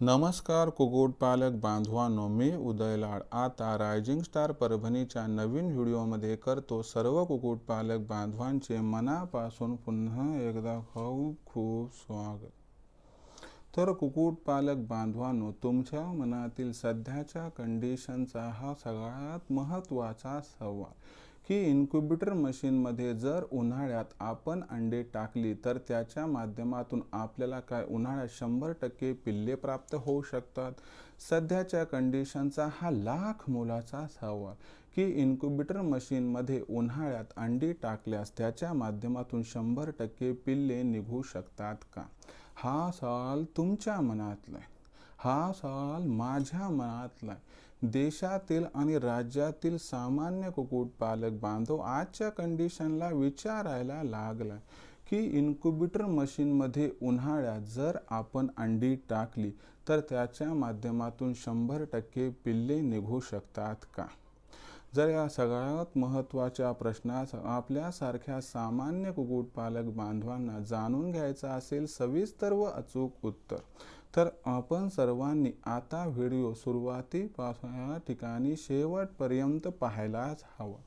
नमस्कार कुक्कुटपालक बांधवांनो मी उदय लाड. आता रायझिंग स्टार परभणीच्या नवीन व्हिडिओमध्ये करतो सर्व कुक्कुटपालक बांधवांचे मनापासून पुन्हा एकदा खूप खूप स्वागत. तर कुक्कुटपालक बांधवांनो तुमच्या मनातील सध्याच्या कंडिशनचा हा सगळ्यात महत्त्वाचा सवाल. की इन्क्युबेटर मशीनमध्ये जर उन्हाळ्यात आपण अंडे टाकली तर त्याच्या माध्यमातून आपल्याला काय? उन्हाळ्यात शंभर टक्के पिल्ले प्राप्त होऊ शकतात. सध्याच्या कंडिशनचा हा लाख मोलाचा सवाल. की इन्क्युबेटर मशीनमध्ये उन्हाळ्यात अंडी टाकल्यास त्याच्या माध्यमातून शंभर टक्के पिल्ले निघू शकतात का? हा सवाल तुमच्या मनातला आहे हा सवाल माझ्या मनातला आहे देशातील आणि राज्यातील सामान्य कुक्कुटपालक बांधव आजच्या कंडिशनला विचारायला लागला की इन्क्युबेटर मशीनमध्ये उन्हाळ्यात जर आपण अंडी टाकली तर त्याच्या माध्यमातून शंभर टक्के पिल्ले निघू शकतात का? जर या सगळ्यात महत्त्वाच्या प्रश्नास आपल्यासारख्या सामान्य कुक्कुटपालक बांधवांना जाणून घ्यायचं असेल सविस्तर व अचूक उत्तर. तर आपण सर्वांनी आता व्हिडिओ सुरुवातीपासून या ठिकाणी शेवटपर्यंत पाहायलाच हवा.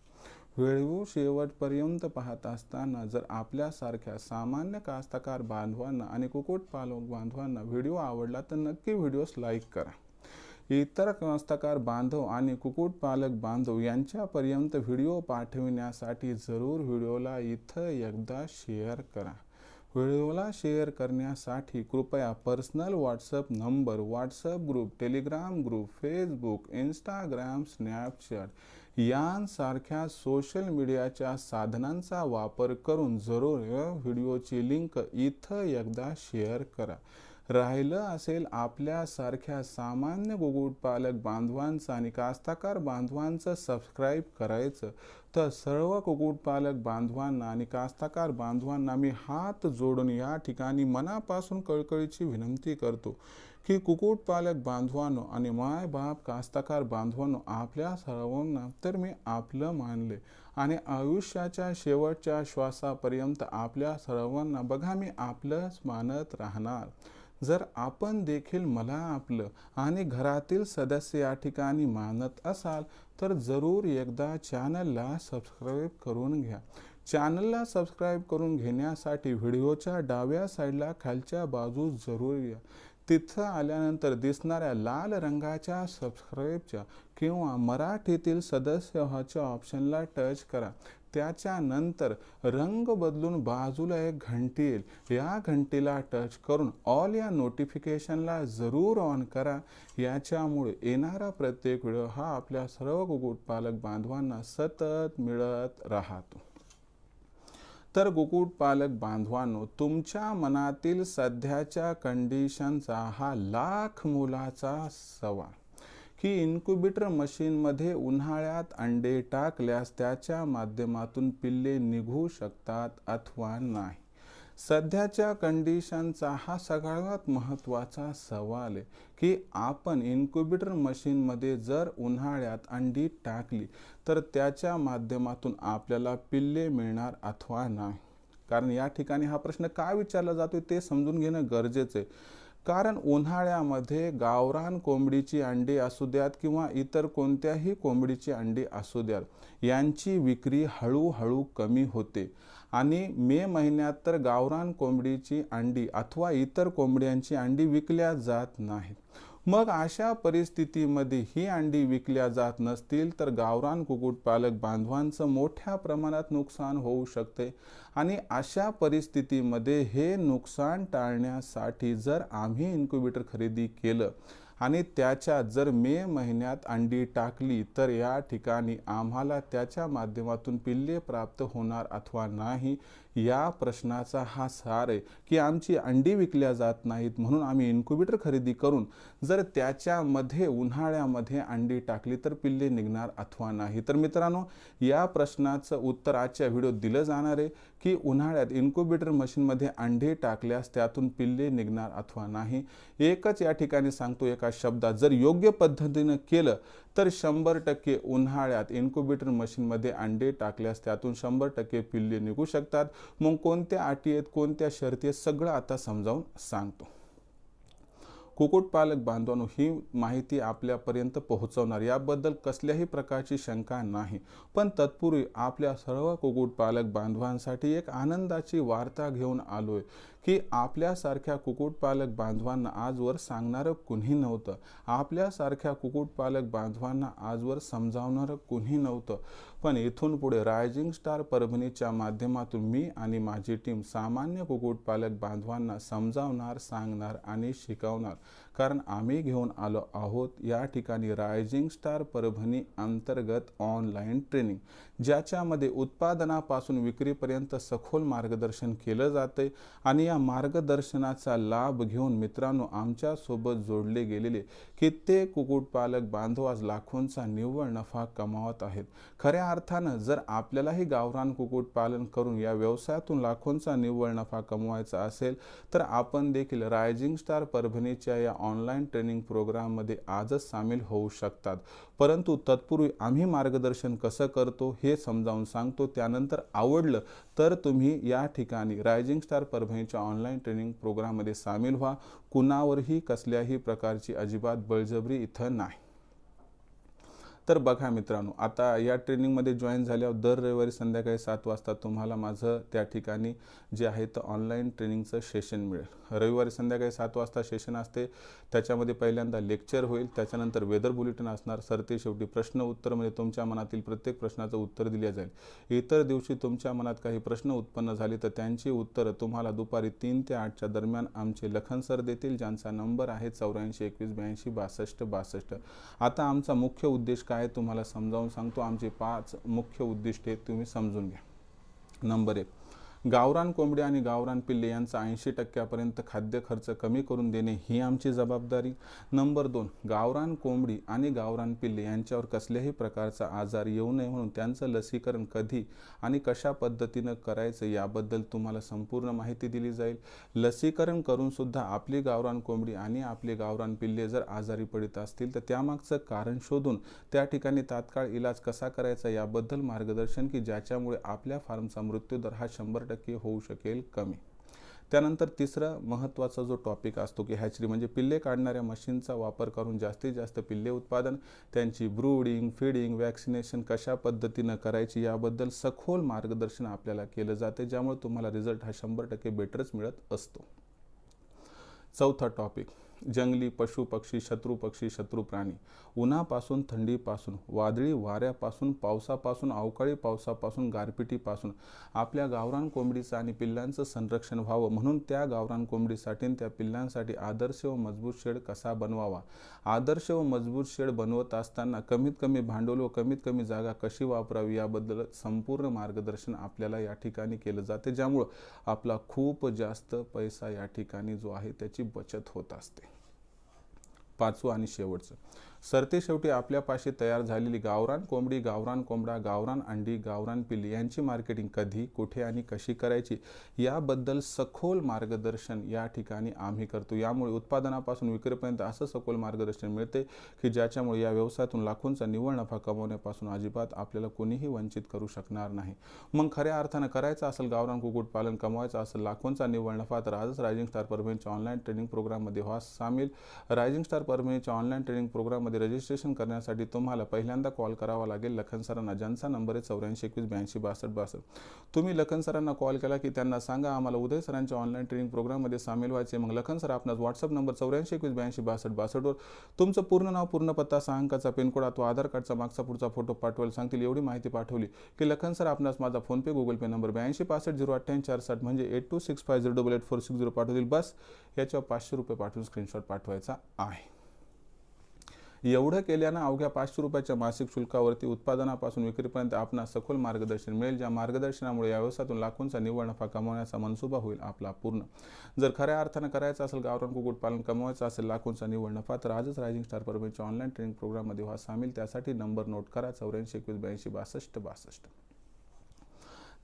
व्हिडिओ शेवटपर्यंत पाहत असताना जर आपल्यासारख्या सामान्य कास्तकार बांधवांना आणि कुक्कुटपालक बांधवांना व्हिडिओ आवडला तर नक्की व्हिडिओस लाईक करा. इतर कास्तकार बांधव आणि कुक्कुटपालक बांधव यांच्यापर्यंत व्हिडिओ पाठविण्यासाठी जरूर व्हिडिओला इथं एकदा शेअर करा. व्हिडिओला शेअर करण्यासाठी कृपया personal WhatsApp number WhatsApp group Telegram group Facebook Instagram Snapchat यांसारख्या सोशल मीडियाच्या साधनांचा वापर करून जरूर व्हिडिओची लिंक इथं एकदा शेअर करा. राहिलं असेल आपल्यासारख्या सामान्य कुक्कुटपालक बांधवांचं आणि कास्ताकार बांधवांचं सबस्क्राईब करायचं. तर सर्व कुक्कुटपालक बांधवांना आणि कास्ताकार बांधवांना मी हात जोडून या ठिकाणी मनापासून कळकळीची विनंती करतो की कुक्कुटपालक बांधवांनो आणि माय बाप कास्ताकार बांधवांनो आपल्या सर्वांना तर मी आपलं मानले आणि आयुष्याच्या शेवटच्या श्वासापर्यंत आपल्या सर्वांना बघा मी आपलंच मानत राहणार. जर आपण देखील मला आपलं आणि घरातील सदस्य या ठिकाणी मानत असाल तर जरूर एकदा चॅनलला सबस्क्राईब करून घ्या. चॅनलला सबस्क्राईब करून घेण्यासाठी व्हिडिओच्या डाव्या साईडला खालच्या बाजूस जरूर या. तिथं आल्यानंतर दिसणाऱ्या लाल रंगाच्या सबस्क्राईबच्या किंवा मराठीतील सदस्य ह्याच्या ऑप्शनला टच करा. त्याच्यानंतर रंग बदलून बाजूला एक घंटी येईल. या घंटीला टच करून ऑल या नोटिफिकेशनला जरूर ऑन करा. याच्यामुळे येणारा प्रत्येक व्हिडिओ हा आपल्या सर्व कुक्कुटपालक बांधवांना सतत मिळत राहतो. तर कुक्कुटपालक बांधवांनो तुमच्या मनातील सध्याच्या कंडिशनचा हा लाख मोलाचा सवाल. की इन्क्युबेटर मशीनमध्ये उन्हाळ्यात अंडे टाकल्यास त्याच्या माध्यमातून पिल्ले निघू शकतात अथवा नाही. सध्याच्या कंडिशनचा हा सगळ्यात महत्त्वाचा सवाल आहे की आपण इन्क्युबेटर मशीनमध्ये जर उन्हाळ्यात अंडी टाकली तर त्याच्या माध्यमातून आपल्याला पिल्ले मिळणार अथवा नाही? कारण या ठिकाणी हा प्रश्न का विचारला जातो ते समजून घेणं गरजेचं आहे. कारण उन्हाळ्यामध्ये गावरान कोंबडीची अंडी असू द्यात किंवा इतर कोणत्याही कोंबडीची अंडी असू द्यात यांची विक्री हळूहळू कमी होते. आणि मे महिन्यात तर गावरान कोंबडीची अंडी अथवा इतर कोंबड्यांची अंडी विकल्या जात नाहीत. मग अशा परिस्थितीमध्ये ही अंडी विकल्या जात नसतील तर गावरान कुक्कुटपालक बांधवांचं मोठ्या प्रमाणात नुकसान होऊ शकते. आणि अशा परिस्थितीमध्ये हे नुकसान टाळण्यासाठी जर आम्ही इन्क्युबेटर खरेदी केलं आणि त्याच्यात जर मे महिन्यात अंडी टाकली तर या ठिकाणी आम्हाला त्याच्या माध्यमातून पिल्ले प्राप्त होणार अथवा नाही या प्रश्नाचा हा सार आहे की आमची अंडी विकल्या जात नाहीत म्हणून आम्ही इन्क्युबेटर खरेदी करून जर त्याच्यामध्ये उन्हाळ्यामध्ये अंडी टाकली तर पिल्ले निघणार अथवा नाही. तर मित्रांनो या प्रश्नाचं उत्तर आजच्या व्हिडिओत दिलं जाणार आहे. की उन्हाळ्यात इन्क्युबेटर मशीनमध्ये अंडे टाकल्यास त्यातून पिल्ले निघणार अथवा नाही. एकच या ठिकाणी सांगतो एका शब्दात जर योग्य पद्धतीनं केलं तर शंभर टक्के उन्हाळ्यात इन्क्युबेटर मशीनमध्ये अंडे टाकल्यास त्यातून शंभर टक्के पिल्ले निघू शकतात. मग कोणत्या अटी आहेत कोणत्या शर्ती आहेत सगळं आता समजावून सांगतो. कुक्कुटपालक बांधवांनो ही माहिती आपल्यापर्यंत पोहोचवणार. याबद्दल कसल्याही प्रकारची शंका नाही. पण तत्पूर्वी आपल्या सर्व कुक्कुटपालक बांधवांसाठी एक आनंदाची वार्ता घेऊन आलोय. की आपल्यासारख्या कुक्कुटपालक बांधवांना आजवर सांगणारं कुणी नव्हतं. आपल्यासारख्या कुक्कुटपालक बांधवांना आजवर समजावणारं कुणी नव्हतं. पण इथून पुढे रायझिंग स्टार परभणीच्या माध्यमातून मी आणि माझी टीम सामान्य कुक्कुटपालक बांधवांना समजावणार सांगणार आणि शिकवणार. कारण आम्ही घेऊन आलो आहोत या ठिकाणी रायझिंग स्टार परभणी अंतर्गत ऑनलाईन ट्रेनिंग ज्याच्यामध्ये उत्पादनापासून विक्रीपर्यंत सखोल मार्गदर्शन केलं जाते आणि या मार्गदर्शनाचा लाभ घेऊन मित्रांनो आमच्यासोबत जोडले गेलेले कित्येक कुक्कुटपालक बांधव आज लाखोंचा निव्वळ नफा कमावत आहेत. खऱ्या अर्थानं जर आपल्यालाही गावरान कुक्कुटपालन करून या व्यवसायातून लाखोंचा निव्वळ नफा कमवायचा असेल तर आपण देखील रायझिंग स्टार परभणीच्या या ऑनलाईन ट्रेनिंग प्रोग्राममध्ये आजच सामील होऊ शकतात. परंतु तत्पूर्वी आम्ही मार्गदर्शन कसं करतो हे समजावून सांगतो. त्यानंतर आवडलं तर तुम्ही या ठिकाणी रायझिंग स्टार परभणीच्या ऑनलाईन ट्रेनिंग प्रोग्राममध्ये सामील व्हा. कुणावरही कसल्याही प्रकारची अजिबात बळजबरी इथं नाही. तर बघा मित्रांनो आता या ट्रेनिंगमध्ये जॉईन झाल्यावर दर रविवारी संध्याकाळी सात वाजता तुम्हाला माझं त्या ठिकाणी जे आहे तर ऑनलाईन ट्रेनिंगचं सेशन मिळेल. रविवारी संध्याकाळी सात वाजता सेशन असते. त्याच्यामध्ये पहिल्यांदा लेक्चर होईल. त्याच्यानंतर वेदर बुलेटिन असणार. सरते शेवटी प्रश्न उत्तर म्हणजे तुमच्या मनातील प्रत्येक प्रश्नाचं उत्तर दिले जाईल. इतर दिवशी तुमच्या मनात काही प्रश्न उत्पन्न झाले तर त्यांची उत्तरं तुम्हाला दुपारी तीन ते आठच्या दरम्यान आमचे लखन सर देतील ज्यांचा नंबर आहे चौऱ्याऐंशी एकवीस ब्याऐंशी बासष्ट बासष्ट. आता आमचा मुख्य उद्देश काय तुम्हाला समजावून सांगतो. आमचे पाच मुख्य उद्दिष्टे तुम्ही समजून घ्या. नंबर एक. गावरान कोंबडी आणि गावरान पिल्ले यांचा ऐंशी टक्क्यापर्यंत खाद्य खर्च कमी करून देणे ही आमची जबाबदारी. नंबर दोन गावरान कोंबडी आणि गावरान पिल्ले यांच्यावर कसल्याही प्रकारचा आजार येऊ नये म्हणून त्यांचं लसीकरण कधी आणि कशा पद्धतीनं करायचं याबद्दल तुम्हाला संपूर्ण माहिती दिली जाईल. लसीकरण करूनसुद्धा आपली गावरान कोंबडी आणि आपले गावरान पिल्ले जर आजारी पडित असतील तर त्यामागचं कारण शोधून त्या ठिकाणी तात्काळ इलाज कसा करायचा याबद्दल मार्गदर्शन की ज्याच्यामुळे आपल्या फार्मचा मृत्यूदर हा शंभर टक्के होऊ शकेल कमी. त्यानंतर तिसरा महत्त्वाचा जो टॉपिक असतो की हॅचरी म्हणजे पिल्ले काढणाऱ्या मशीनचा वापर करून जास्तीत जास्त पिल्ले उत्पादन त्यांची ब्रूडिंग फीडिंग वॅक्सिनेशन कशा पद्धतीनं करायची याबद्दल सखोल मार्गदर्शन आपल्याला केलं जाते ज्यामुळे तुम्हाला रिझल्ट हा शंभर टक्के बेटरच मिळत असतो. चौथा टॉपिक जंगली पशु पक्षी शत्रू पक्षी शत्रू प्राणी. उन्हापासून थंडीपासून वादळी वाऱ्यापासून पावसापासून अवकाळी पावसापासून गारपिटीपासून. आपल्या गावरान कोंबडीचं आणि पिल्लांचं संरक्षण व्हावं. म्हणून त्या गावरान कोंबडीसाठी त्या पिल्लांसाठी आदर्श व मजबूत शेड कसा बनवावा? आदर्श व मजबूत शेड बनवत असताना कमीत कमी भांडवल व कमीत कमी जागा कशी वापरावी याबद्दल संपूर्ण मार्गदर्शन आपल्याला या ठिकाणी केलं जाते. ज्यामुळं आपला खूप जास्त पैसा या ठिकाणी जो आहे त्याची बचत होत असते. पाचवं आणि शेवटचं. सरते शेवटी आपल्यापाशी तयार झालेली गावरान कोंबडी गावरान कोंबडा गावरान अंडी गावरान पिल्ली यांची मार्केटिंग कधी कुठे आणि कशी करायची याबद्दल सखोल मार्गदर्शन या ठिकाणी आम्ही करतो. यामुळे उत्पादनापासून विक्रीपर्यंत असं सखोल मार्गदर्शन मिळते की ज्याच्यामुळे या व्यवसायातून लाखोंचा निव्वळ नफा कमवण्यापासून अजिबात आपल्याला कोणीही वंचित करू शकणार नाही. मग खऱ्या अर्थानं करायचं असेल गावरान कुक्कुटपालन कमवायचं असेल लाखोंचा निव्वळ नफा तर आजच रायझिंग स्टार परभणीच्या ऑनलाईन ट्रेनिंग प्रोग्राममध्ये व्हा सामील. रायझिंग स्टार परभणीच्या ऑनलाईन ट्रेनिंग प्रोग्राम मध्ये रजिस्ट्रेशन करण्यासाठी तुम्हाला पहिल्यांदा कॉल करावा लागेल लखन सरांना. ज्यांचा नंबर आहे चौऱ्याऐंशी एकवीस ब्याऐंशी बासष्ट बासष्ट. तुम्ही लखन सरांना कॉल केला की त्यांना सांगा आम्हाला उदय सरांच्या ऑनलाईन ट्रेनिंग प्रोग्राममध्ये सामील व्हायचे मग लखन सर आपणास व्हॉट्सअप नंबर चौऱ्याऐंशी एकवीस ब्याऐंशी बासष्ट बासष्टवर तुमचं पूर्ण नाव पूर्ण पत्ता सहा अंकाचा पिनकोड अथवा आधार कार्डचा मागचा पुढचा फोटो पाठवायला सांगतील एवढी माहिती पाठवली की लखन सर आपणास माझा फोनपे गुगल पे नंबर ब्याऐंशी पासष्ट झिरो अठ्ठ्याऐंशी चार साठ म्हणजे eight two six five zero double eight four six zero पाठवतील. बस याच्यावर पाचशे रुपये पाठवून स्क्रीनशॉट पाठवायचा आहे. एवढं केल्यानं अवघ्या पाचशे रुपयाच्या मासिक शुल्कावरती उत्पादनापासून विक्रीपर्यंत आपणास सखोल मार्गदर्शन मिळेल ज्या मार्गदर्शनामुळे या व्यवसायातून लाखोंचा निव्वळ नफा कमवण्याचा मनसुबा होईल आपला पूर्ण. जर खऱ्या अर्थानं करायचं असेल गावरान कुक्कुटपालन कमवायचं असेल लाखोंचा निव्वळ नफा तर आजच रायझिंग स्टार परभणीच्या ऑनलाईन ट्रेनिंग प्रोग्राममध्ये व्हा सामील. त्यासाठी नंबर नोट करा चौऱ्याऐंशी एकवीस ब्याऐंशी बासष्ट बासष्ट.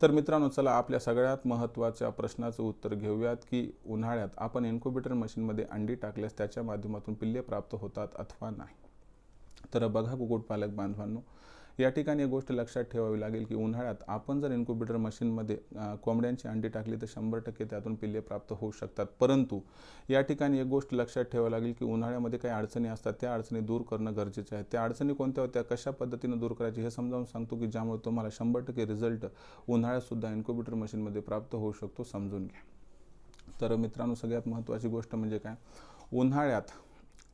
तर मित्रांनो चला आपल्या सगळ्यात महत्त्वाच्या प्रश्नाचं उत्तर घेऊयात की उन्हाळ्यात आपण इन्क्युबेटर मशीनमध्ये अंडी टाकल्यास त्याच्या माध्यमातून पिल्ले प्राप्त होतात अथवा नाही? तर बघा कुक्कुटपालक बांधवांनो या ठिकाणी एक गोष्ट लक्षात ठेवावी लागेल की उन्हाळ्यात आपण जर इन्क्युबेटर मशीनमध्ये कोंबड्यांची अंडी टाकली तर शंभर टक्के त्यातून पिल्ले प्राप्त होऊ शकतात. परंतु या ठिकाणी एक गोष्ट लक्षात ठेवावी लागेल की उन्हाळ्यामध्ये काही अडचणी असतात त्या अडचणी दूर करणं गरजेचं आहे. त्या अडचणी कोणत्या होत्या कशा पद्धतीनं दूर करायची हे समजावून सांगतो की ज्यामुळे तुम्हाला शंभर टक्के रिझल्ट उन्हाळ्यातसुद्धा इन्क्युबेटर मशीनमध्ये प्राप्त होऊ शकतो समजून घ्या. तर मित्रांनो सगळ्यात महत्त्वाची गोष्ट म्हणजे काय? उन्हाळ्यात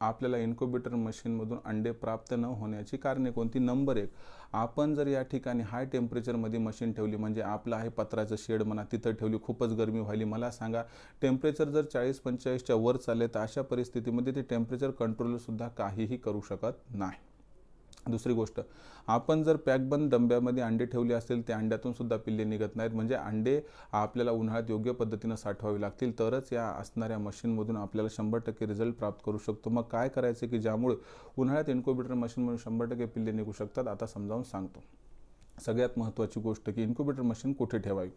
आपल्याला इन्क्युबेटर मशीनमधून अंडे प्राप्त न होण्याची कारणे कोणती? नंबर एक आपण जर या ठिकाणी हाय टेम्परेचरमध्ये मशीन ठेवली म्हणजे आपलं आहे पत्राचं शेड म्हणा तिथं ठेवली खूपच गरमी व्हायली मला सांगा टेम्परेचर जर चाळीस पंचेचाळीसच्या वर चालले तर अशा परिस्थितीमध्ये ते टेम्परेचर कंट्रोलसुद्धा काहीही करू शकत नाही. दुसरी गोष्ट आपण जर पॅकबंद डंब्यामध्ये अंडे ठेवले असतील त्या अंड्यातून सुद्धा पिल्ले निघत नाहीत. म्हणजे अंडे आपल्याला उन्हाळ्यात योग्य पद्धतीनं साठवावे लागतील. तरच या असणाऱ्या मशीनमधून आपल्याला शंभर टक्के रिझल्ट प्राप्त करू शकतो. मग काय करायचं की ज्यामुळे उन्हाळ्यात इन्क्युबेटर मशीनमधून शंभर टक्के पिल्ले निघू शकतात आता समजावून सांगतो. सगळ्यात महत्त्वाची गोष्ट की इन्क्युबेटर मशीन कुठे ठेवावी?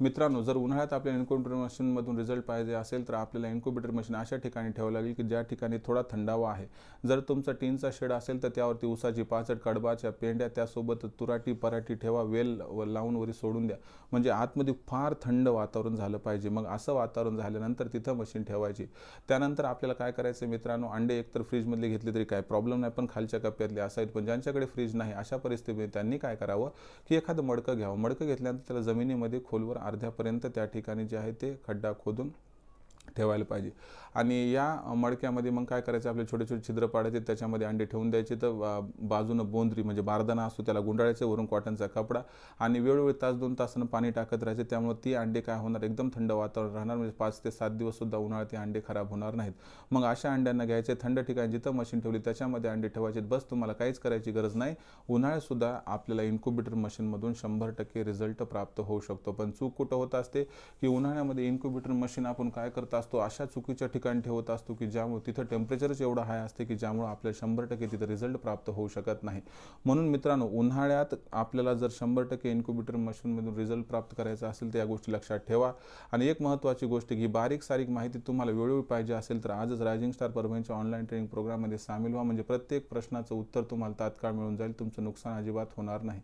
मित्रांनो जर उन्हाळ्यात आपल्याला इन्क्युबेटर मशीनमधून रिझल्ट पाहिजे असेल तर आपल्याला इन्क्युबेटर मशीन अशा ठिकाणी ठेवावं लागेल की ज्या ठिकाणी थोडा थंडावा आहे. जर तुमचा टीनचा शेड असेल तर त्यावरती उसाची पाचट कडबाच्या पेंड्या त्यासोबत तुराटी पराठी ठेवा वेल लावून वरी सोडून द्या. म्हणजे आतमध्ये फार थंड वातावरण झालं पाहिजे. मग असं वातावरण झाल्यानंतर तिथं मशीन ठेवायची. त्यानंतर आपल्याला काय करायचं मित्रांनो अंडे एकतर फ्रीजमधले घेतले तरी काय प्रॉब्लेम नाही पण खालच्या कप्प्यातले असायत. पण ज्यांच्याकडे फ्रीज नाही अशा परिस्थितीमध्ये त्यांनी काय करावं की एखादं मडकं घ्यावं. मडकं घेतल्यानंतर त्याला जमिनीमध्ये खोलवर अर्ध्यापर्यंत त्या ठिकाणी जे आहे ते खड्डा खोदून ठेवायला पाहिजे. आणि या मडक्यामध्ये मग काय करायचं? आपले छोटे छोटे छिद्र पाडायचे त्याच्यामध्ये अंडे ठेवून द्यायचे तर बाजूनं बोंदरी म्हणजे बारदाना असतो त्याला गुंडाळायचं वरून कॉटनचा कपडा आणि वेळोवेळी तास दोन तासानं पाणी टाकत राहायचे. त्यामुळे ती अंडे काय होणार? एकदम थंड वातावरण राहणार. म्हणजे पाच ते सात दिवससुद्धा उन्हाळ्यात ते अंडे खराब होणार नाहीत. मग अशा अंड्यांना घ्यायचे. थंड ठिकाणी जिथं मशीन ठेवली त्याच्यामध्ये अंडे ठेवायचे. बस तुम्हाला काहीच करायची गरज नाही. उन्हाळ्यातसुद्धा आपल्याला इन्क्युबेटर मशीनमधून शंभर टक्के रिझल्ट प्राप्त होऊ शकतो. पण चूक कुठं होत असते? की उन्हाळ्यामध्ये इन्क्युबेटर मशीन आपण काय करत असतो अशा चुकीच्या ठिकाणी ठेवत असतो की ज्यामुळे तिथं टेम्परेचरच एवढं हाय असते की ज्यामुळे आपल्याला शंभर टक्के तिथं रिझल्ट प्राप्त होऊ शकत नाही. म्हणून मित्रांनो उन्हाळ्यात आपल्याला जर शंभर टक्के इन्क्युबेटर मशीनमधून रिझल्ट प्राप्त करायचा असेल तर या गोष्टी लक्षात ठेवा. आणि एक महत्त्वाची गोष्ट की बारीक सारीक माहिती तुम्हाला वेळोवेळी पाहिजे असेल तर आजच रायझिंग स्टार परभणीच्या ऑनलाईन ट्रेनिंग प्रोग्राममध्ये सामील व्हा. म्हणजे प्रत्येक प्रश्नाचं उत्तर तुम्हाला तात्काळ मिळून जाईल. तुमचं नुकसान अजिबात होणार नाही.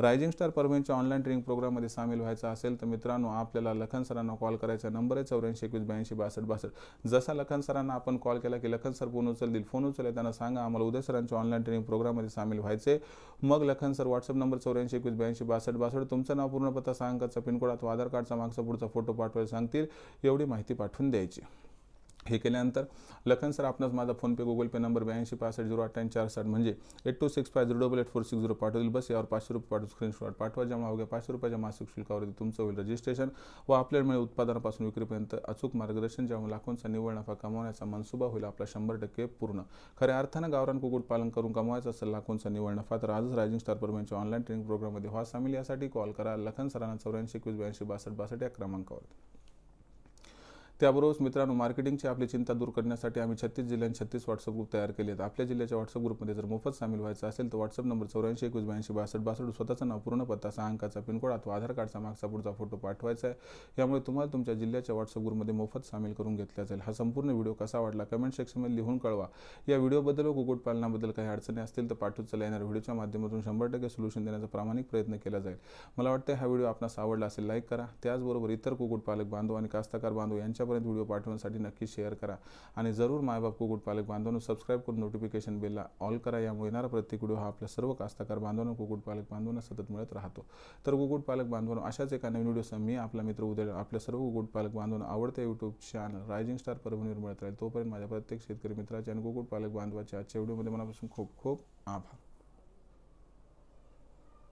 रायझिंग स्टार परभणीच्या ऑनलाईन ट्रेनिंग प्रोग्राममध्ये सामील व्हायचं असेल तर मित्रांनो आपल्याला लखन सरांना कॉल करायचा नंबर आहे चौऱ्याऐंशी एकवीस ब्याऐंशी बासष्ट बासष्ट. जसा लखन सरांना आपण कॉल केला की लखन सर फोन उचल फोन उचलले त्यांना सांगा आम्हाला उदय सरांच्या ऑनलाईन ट्रेनिंग प्रोग्राममध्ये सामील व्हायचे मग लखन सर व्हॉट्सअप नंबर चौऱ्याऐंशी एकवीस ब्याऐंशी बासष्ट बासष्ट. तुमचं नाव पूर्ण पत्ता सांगाचा पिनकोड अथवा आधार कार्डचा मागचा पुढचा फोटो पाठवायला सांगतील. एवढी माहिती पाठवून द्यायची. हे केल्यानंतर लखन सर आपणास माझा फोनपे गुगल पे नंबर ब्याऐंशी पासष्ट झिरो अठ्ठ्याऐंशी चार साठ म्हणजे eight two six five zero double eight four six zero पाठवतील. बस यावर पाचशे रुपये पाठवून स्क्रीनशॉट पाठवा. ज्यामुळे अवघ्या पाचशे रुपयाच्या मासिक शुल्कावरती तुमचं होईल रजिस्ट्रेशन व आपल्यामुळे उत्पादनापासून विक्रीपर्यंत अचूक मार्गदर्शन ज्यामुळे लाखोंचा निव्वळ नफा कमावण्याचा मनसुबा होईल आपला शंभर टक्के पूर्ण. खऱ्या अर्थानं गावरान कुक्कुटपालन करून कमवायचा असेल लाखोंचा निव्वळ नफा तर आजच रायझिंग स्टार परमेंटच्या ऑनलाईन ट्रेनिंग प्रोग्राममध्ये व्हा. सामील यासाठी कॉल करा. लखन सरांना चौऱ्याऐंशी एकवीस ब्याऐंशी बासष्ट बासष्ट या क्रमांकावर. त्याबरोबरच मित्रांनो मार्केटिंगची आपली चिंता दूर करण्यासाठी आम्ही छत्तीस जिल्ह्यांत छत्तीस व्हॉट्सअप ग्रुप तयार केले आहेत आपल्या जिल्ह्याच्या व्हॉट्सअप ग्रुपमध्ये जर मोफत सामील व्हायचं असेल तर व्हॉट्सअप नंबर चौऱ्याऐंशी एकवीस ब्याऐंशी बासष्ट बासष्ट स्वतःचा नाव पूर्ण पत्ता सहा अंकाचा पिनकोड अथवा आधार कार्डचा मागचा पुढचा फोटो पाठवायचा आहे. यामुळे तुम्हाला तुमच्या जिल्ह्याच्या व्हॉट्सअप ग्रुपमध्ये मोफत सामील करून घेतला जाईल. हा संपूर्ण व्हिडिओ कसा वाटला कमेंट सेक्शनमध्ये लिहून कळवा. या व्हिडिओबद्दल व कुक्कुटपालनाबद्दल काही अडचणी असतील तर पाठवत चला. येणार व्हिडिओच्या माध्यमातून शंभर टक्के सोल्युशन देण्याचा प्रामाणिक प्रयत्न केला जाईल. मला वाटतं हा व्हिडिओ आपणास आवडला असेल लाईक करा. त्याचबरोबर इतर कुक्कुटपालक बांधव आणि कास्तकार बांधव यांच्या यांच्यापर्यंत व्हिडिओ पाठवण्यासाठी नक्की शेअर करा. आणि जरूर मायबाप कुक्कुटपालक बांधवांनो सबस्क्राईब करून नोटिफिकेशन बेलला ऑल करा. यामुळे येणारा प्रत्येक व्हिडिओ हा आपल्या सर्व कास्तकार कुकुट कुक्कुटपालक बांधवांना सतत मिळत राहतो. तर कुक्कुटपालक बांधवांनो अशाच एका नवीन व्हिडिओसह मी आपला मित्र उद्या आपल्या सर्व कुक्कुटपालक बांधवांना आवडत्या यूट्यूब चॅनल रायझिंग स्टार परभणीवर मिळत राहील. तोपर्यंत माझ्या प्रत्येक शेतकरी मित्राचे आणि कुक्कुटपालक बांधवाच्या आजच्या व्हिडिओमध्ये मनापासून खूप खूप आभार.